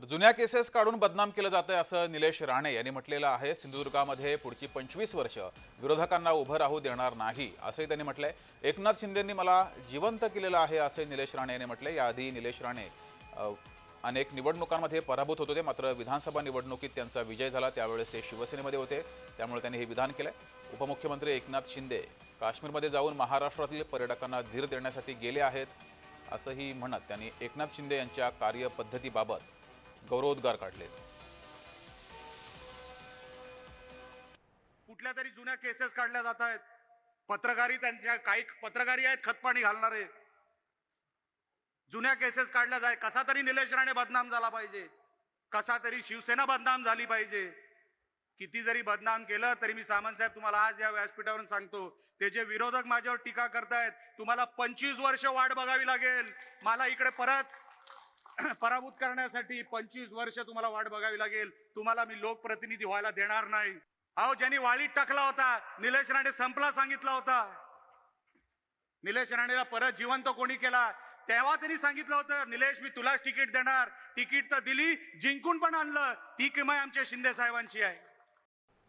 तर जुन्या केसेस काढून बदनाम केलं जातंय असं निलेश राणे यांनी म्हटलेलं आहे. सिंधुदुर्गामध्ये पुढची पंचवीस वर्ष विरोधकांना उभं राहू देणार नाही असंही त्यांनी म्हटलंय. एकनाथ शिंदेंनी मला जिवंत केलेलं आहे असे निलेश राणे यांनी म्हटलंय. याआधी निलेश राणे अनेक निवडणुकांमध्ये पराभूत होत होते मात्र विधानसभा निवडणुकीत त्यांचा विजय झाला. त्यावेळेस ते शिवसेनेमध्ये होते त्यामुळे त्यांनी हे विधान केलंय. उपमुख्यमंत्री एकनाथ शिंदे काश्मीरमध्ये जाऊन महाराष्ट्रातील पर्यटकांना धीर देण्यासाठी गेले आहेत असंही म्हणत त्यांनी एकनाथ शिंदे यांच्या कार्यपद्धतीबाबत गौरवोद्गार काढले. कुठल्या तरी जुन्या केसेस काढल्या जात आहेत. पत्रकारी त्यांच्या काही पत्रकारी आहेत खतपाणी घालणारे. जुन्या केसेस काढल्या जाय कसा तरी निलेश राणे बदनाम झाला पाहिजे. कसा तरी शिवसेना बदनाम झाली पाहिजे. किती जरी बदनाम केलं तरी मी सामंत साहेब तुम्हाला आज या व्यासपीठावरून सांगतो ते जे विरोधक माझ्यावर टीका करतायत तुम्हाला पंचवीस वर्ष वाट बघावी लागेल. मला इकडे परत पराभूत करण्यासाठी पंचवीस वर्ष तुम्हाला वाट बघावी लागेल. तुम्हाला मी लोकप्रतिनिधी व्हायला देणार नाही. अहो ज्यांनी वाळीत टाकला होता निलेश राणे संपला सांगितला होता. निलेश राणेला परत जिवंत कोणी केला? तेव्हा त्यांनी सांगितलं होतं निलेश मी तुलाच तिकीट देणार. तिकीट तर दिली जिंकून पण आणलं. ती किमय आमच्या शिंदे साहेबांची आहे.